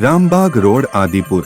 Rambag road, Adipur.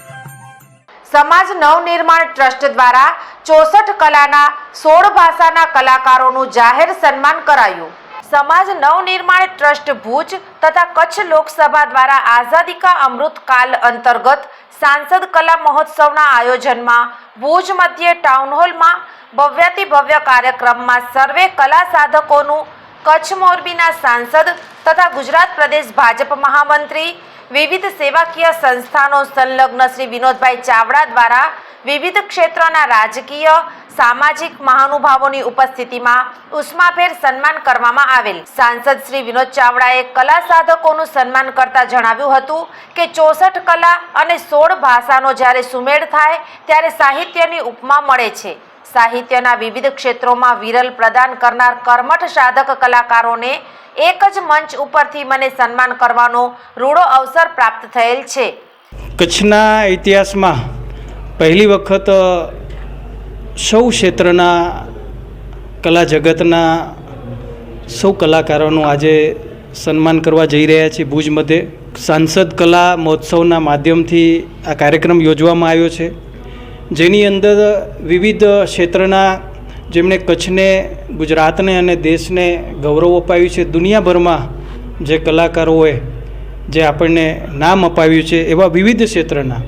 સમાજ નવનિર્માણ trust દ્વારા ચોસઠ કલાના સોળ ભાષાના કલાકારોનું જાહેર સન્માન કરાયું. સમાજ નવનિર્માણ ટ્રસ્ટ ભુજ તથા કચ્છ લોકસભા દ્વારા આઝાદી કા અમૃત કાલ અંતર્ગત સાંસદ કલા મહોત્સવના આયોજનમાં ભુજ મધ્યે ટાઉન હોલમાં ભવ્યાતિ ભવ્ય કાર્યક્રમમાં સર્વે કલા સાધકોનું કચ્છ મોરબીના સાંસદ તથા ગુજરાત પ્રદેશ ભાજપ મહામંત્રી વિવિધ સેવાકીય સંસ્થાનો સંલગ્ન શ્રી વિનોદભાઈ ચાવડા દ્વારા વિવિધ ક્ષેત્રના રાજકીય, સામાજિક મહાનુભાવોની ઉપસ્થિતિમાં ઉષ્માભેર સન્માન કરવામાં આવેલ. સાંસદ શ્રી વિનોદ ચાવડાએ કલા સાધકોનું સન્માન કરતા જણાવ્યું હતું કે ચોસઠ કલા અને સોળ ભાષાનો જ્યારે સુમેળ થાય ત્યારે સાહિત્યની ઉપમા મળે છે. સાહિત્યના વિવિધ ક્ષેત્રોમાં વિરલ પ્રદાન કરનાર કર્મઠ સાધક કલાકારોને એક જ મંચ ઉપરથી મને સન્માન કરવાનો રૂડો અવસર પ્રાપ્ત થયેલ છે. કચ્છના ઇતિહાસમાં પહેલી વખત સૌ ક્ષેત્રના કલા જગતના સૌ કલાકારોનું આજે સન્માન કરવા જઈ રહ્યા છીએ. ભુજ મધ્યે સાંસદ કલા મહોત્સવના માધ્યમથી આ કાર્યક્રમ યોજવામાં આવ્યો છે. જેની અંદર વિવિધ ક્ષેત્રના જેમણે કચ્છને, ગુજરાતને અને દેશને ગૌરવ અપાવ્યું છે, દુનિયાભરમાં જે કલાકારોએ જે આપણને નામ અપાવ્યું છે, એવા વિવિધ ક્ષેત્રના.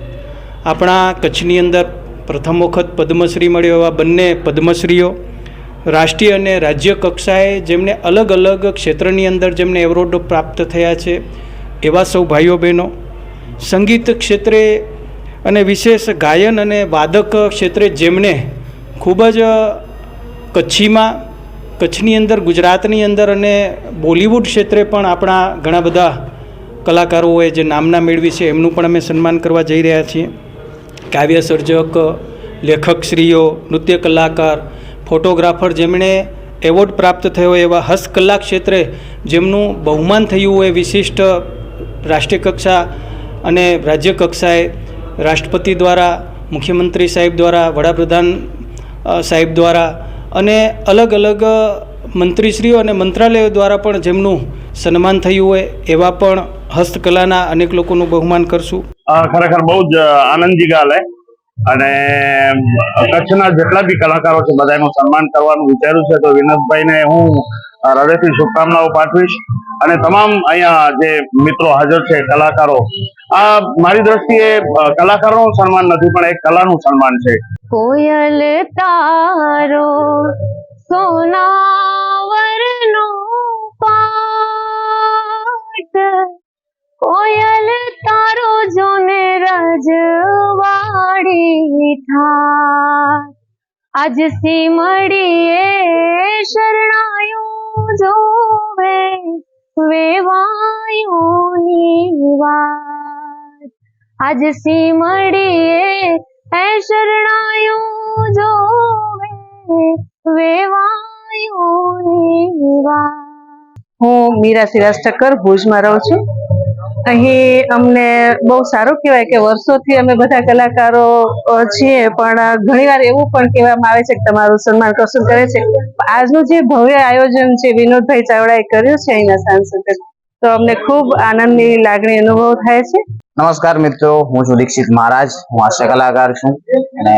આપણા કચ્છની અંદર પ્રથમ વખત પદ્મશ્રી મળ્યો એવા બંને પદ્મશ્રીઓ, રાષ્ટ્રીય અને રાજ્ય કક્ષાએ જેમને અલગ અલગ ક્ષેત્રની અંદર જેમને એવોર્ડ પ્રાપ્ત થયા છે, એવા સૌ ભાઈઓ બહેનો. સંગીત ક્ષેત્રે અને વિશેષ ગાયન અને વાદક ક્ષેત્રે જેમણે ખૂબ જ કચ્છીમાં, કચ્છની અંદર, ગુજરાતની અંદર અને બોલિવૂડ ક્ષેત્રે પણ આપણા ઘણા બધા કલાકારોએ જે નામના મેળવી છે, એમનું પણ અમે સન્માન કરવા જઈ રહ્યા છીએ. કાવ્ય સર્જક લેખકશ્રીઓ નૃત્ય કલાકાર, ફોટોગ્રાફર જેમણે એવોર્ડ પ્રાપ્ત થયો એવા હસ્તકલા ક્ષેત્રે જેમનું બહુમાન થયું હોય વિશિષ્ટ રાષ્ટ્રીય કક્ષા અને રાજ્ય કક્ષાએ રાષ્ટ્રપતિ દ્વારા, મુખ્યમંત્રી સાહેબ દ્વારા, વડાપ્રધાન સાહેબ દ્વારા અને અલગ અલગ મંત્રીશ્રીઓ અને મંત્રાલયો દ્વારા પણ જેમનું સન્માન થયું હોય એવા પણ હસ્તકલાના અનેક લોકોનું બહુમાન કરશું. ખરેખર બહુ જ આનંદની ગાલ અને કચ્છના જેટલા બી કલાકારો છે, બધાનું સન્માન કરવાનું વિચાર્યું છે, તો વિનોદભાઈને હું હૃદયથી શુભકામનાઓ પાઠવીશ. અને તમામ અહીંયા જે મિત્રો હાજર છે, કલાકારો, આ મારી દ્રષ્ટિએ કલાકારોનું સન્માન નથી, પણ એક કલાનું સન્માન છે. કોયલ તારો સોનાવરનો પાટ કોયલ તારો જોને રજવાડી થા આજ સીમડીએ શરણાયું જોવે વેવાયોની વાત. આજ સીમડીએ એ શરણાયું જોવે વેવાયોની વાત. હું મીરા સિરાજ ઠક્કર ભુજમાં રહું છું. અહીં અમને બહુ સારું કહેવાય કે વર્ષોથી અમે બધા કલાકારો છીએ, પણ ઘણીવાર એવું પણ કહેવામાં આવે છે કે તમારું સન્માન કશું કરે છે. આજનું જે ભવ્ય આયોજન છે, વિનોદભાઈ ચાવડાએ કર્યું છે અહીંના સાંસદ. તો અમને ખૂબ આનંદની લાગણી અનુભવ થાય છે. નમસ્કાર મિત્રો, હું છું દીક્ષિત મહારાજ. હું હાસ્ય કલાકાર છું અને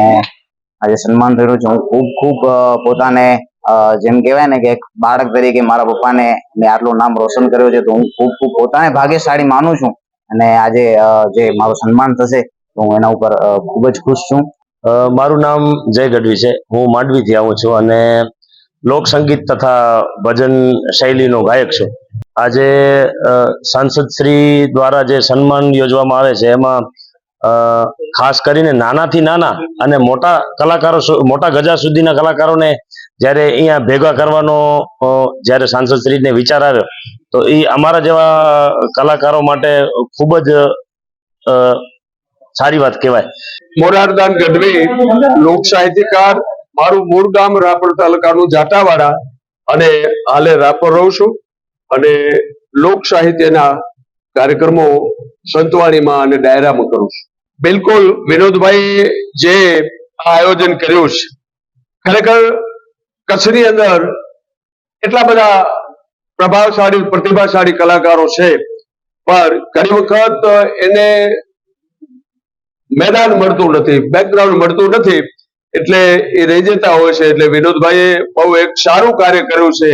આજે સન્માન થયું છે. હું ખૂબ ખૂબ પોતાને જેમ કહેવાય ને કે એક બાળક તરીકે મારા પપ્પાને મેં આટલું નામ રોશન કર્યું છે, તો હું ખૂબ ખૂબ પોતાને ભાગ્યશાળી માનું છું. અને આજે જે મારું સન્માન થશે, તો હું એના ઉપર ખૂબ જ ખુશ છું. મારું નામ જય ગઢવી છે. હું માંડવીથી આવું છું અને લોક સંગીત તથા ભજન શૈલીનો ગાયક છું. આજે સાંસદ શ્રી દ્વારા જે સન્માન યોજવામાં આવે છે, એમાં ખાસ કરીને નાનાથી નાના અને મોટા કલાકારો મોટા ગજા સુધીના કલાકારોને જ્યારે અહીંયા ભેગા કરવાનો જ્યારે સાંસદ શ્રીને વિચાર આવ્યો, તો એ અમારા જેવા કલાકારો માટે ખૂબ જ સારી વાત કહેવાય. મોરારદાન ગઢવી લોક સાહિત્યકાર, મારું મૂળ ગામ રાપર તાલુકાનું જાટાવાડા અને હાલે રાપર રહું છું. અને લોક સાહિત્યના કાર્યક્રમો સંતવાણીમાં અને ડાયરામાં કરું છું. બિલકુલ, વિનોદભાઈ, જે આયોજન કર્યું છે, ખરેખર કચ્છની અંદર એટલા બધા પ્રભાવશાળી, પ્રતિભાશાળી કલાકારો છે, પણ ઘણી વખત એને મેદાન મળતું નથી બેકગ્રાઉન્ડ મળતું નથી, એટલે એ રહી જતા હોય છે, એટલે વિનોદભાઈએ બહુ એક સારું કાર્ય કર્યું છે.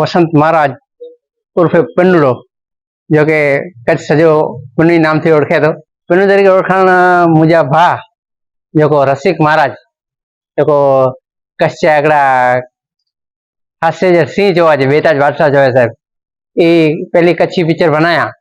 વસંત મહારાજ ઉર્ફે પન્નુડો જો કે કચ્છ સજો પન્ની નામથી ઓળખાતો પન્નુ તરીકે ઓળખાણ મુજા ભા જોકો રસિક મહારાજ, જોકો કચ્છ આગળ હાસ્ય જે સિંહ જોવા છે બેતાજ બાદશાહ જોયા સાહેબ એ પેલી કચ્છી પિક્ચર બનાયા.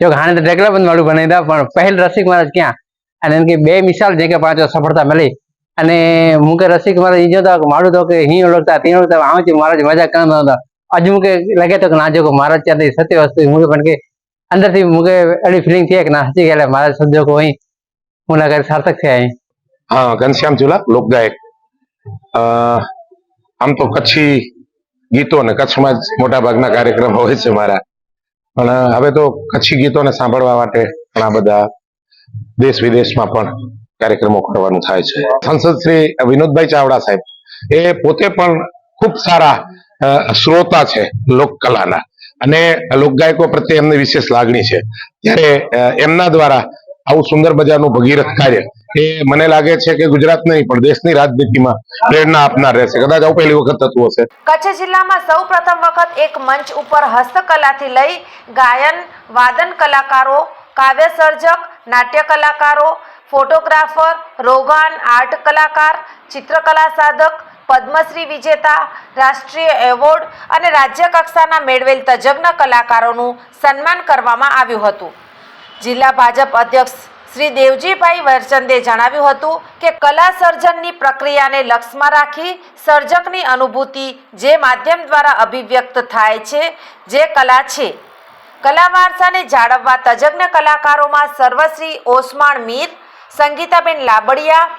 જો હાણે તો ઢગલા બંધ વાળું બનાવી દા પણ પહેલ રસિક મહારાજ ક્યાં? અને એમ કે બે મિસાલ જે કે પાંચ સફળતા મળી. અને હું કે રસિક મહારાજ, ઈ જોતા મારું તો કે હી ઓળખતા તી ઓળખતા, આમ છે મહારાજ મજા કામ હતા. હજુ કે લગે તો ના જો મહારાજ ત્યાંથી સત્ય વસ્તુ, હું પણ કે અંદરથી મુકે એવી ફિલિંગ થઈ કે ના ગયા મારા શબ્દો અહીં મુલાકાત સાર્થક થયા અહીં. હા, ઘનશ્યામ ઝુલા લોકગાયક. આમ તો કચ્છી ગીતો ને કચ્છમાં જ મોટા ભાગના કાર્યક્રમ હોય છે મારા. પણ હવે તો કચ્છી ગીતોને સાંભળવા માટે ઘણા બધા દેશ વિદેશમાં પણ કાર્યક્રમો કરવાનું થાય છે. સંસદ શ્રી વિનોદભાઈ ચાવડા સાહેબ, એ પોતે પણ ખૂબ સારા શ્રોતા છે લોક કલાના અને લોકગાયકો પ્રત્યે એમને વિશેષ લાગણી છે. ત્યારે એમના દ્વારા આવું સુંદર મજાનું ભગીરથ કાર્ય એ મને લાગે છે કે ગુજરાત નહીં, પણ દેશની રાજનીતિમાં પ્રેરણા આપનાર રહેશે. કદાચ આવું પહેલી વખત થતું હશે. કચ્છ જિલ્લામાં સૌ પ્રથમ વખત એક મંચ ઉપર હસ્તકલાથી લઈ ગાયન, વાદન કલાકારો કાવ્ય સર્જક નાટ્ય કલાકારો, ફોટોગ્રાફર, રોગાન, આર્ટ કલાકાર, ચિત્રકલા સાધક પદ્મશ્રી વિજેતા, રાષ્ટ્રીય એવોર્ડ અને રાજ્ય કક્ષાના મેળવેલ તજજ્ઞ કલાકારોનું સન્માન કરવામાં આવ્યું હતું. જિલ્લા ભાજપ અધ્યક્ષ શ્રી દેવજીભાઈ વરચંદે જણાવ્યું હતું કે કલા સર્જનની પ્રક્રિયાને લક્ષમાં રાખી સર્જકની અનુભૂતિ જે માધ્યમ દ્વારા અભિવ્યક્ત થાય છે, જે કલા છે. કલા વારસાને જાળવવા તજજ્ઞ કલાકારોમાં સર્વશ્રી ઓસમાણ મીર, સંગીતાબેન લાબડિયા,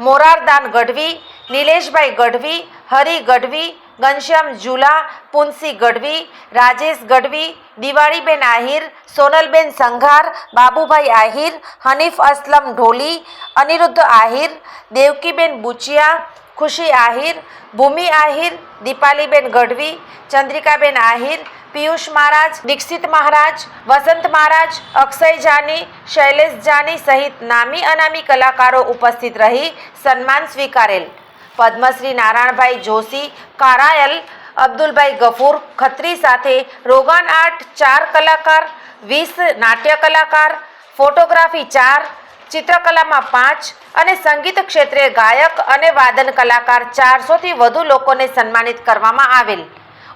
મોરારદાન ગઢવી નિલેશભાઈ ગઢવી, હરિ ગઢવી, ઘનશ્યામ ઝુલા, પુનસી ગઢવી, રાજેશ ગઢવી, દિવાળીબેન આહિર, સોનલબેન સંઘાર, બાબુભાઈ આહિર, હનીફ અસલમ ઢોલી, અનિરુદ્ધ આહિર, દેવકીબેન બુચિયા, ખુશી આહિર, ભૂમિ આહિર, દીપાલીબેન ગઢવી, ચંદ્રિકાબેન આહિર, પિયુષ મહારાજ, દીક્ષિત મહારાજ, વસંત મહારાજ, અક્ષય જાની, શૈલેષ જાની સહિત નામી અનામી કલાકારો ઉપસ્થિત રહી સન્માન સ્વીકારેલ. પદ્મશ્રી નારાયણભાઈ જોશી, કારાયલ, અબ્દુલભાઈ ગફૂર, ખત્રી સાથે રોગાન આર્ટ ચાર કલાકાર, વીસ નાટ્ય કલાકાર, ફોટોગ્રાફી ચાર, ચિત્રકલામાં પાંચ અને સંગીત ક્ષેત્રે ગાયક અને વાદન કલાકાર ચારસોથી વધુ લોકોને સન્માનિત કરવામાં આવેલ.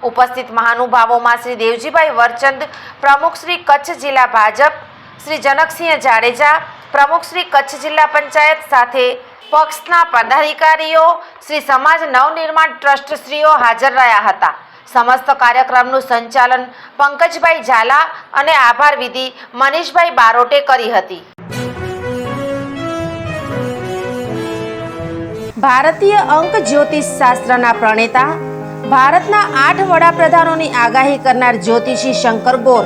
ઉપસ્થિત મહાનુભાવોમાં શ્રી દેવજીભાઈ વરચંદ, પ્રમુખ શ્રી કચ્છ જિલ્લા ભાજપ, શ્રી જનકસિંહ જાડેજા, પ્રમુખ શ્રી કચ્છ જિલ્લા પંચાયત સાથે પક્ષના પદાધિકારીઓ, શ્રી સમાજ નવનિર્માણ ટ્રસ્ટશ્રીઓ હાજર રહ્યા હતા. સમસ્ત કાર્યક્રમનું સંચાલન પંકજભાઈ ઝાલા અને આભાર વિધિ મનીષભાઈ બારોટે કરી હતી. ભારતીય અંક જ્યોતિષ શાસ્ત્રના પ્રણેતા, ભારતના આઠ વડાપ્રધાનોની આગાહી કરનાર જ્યોતિષી શંકર ગોર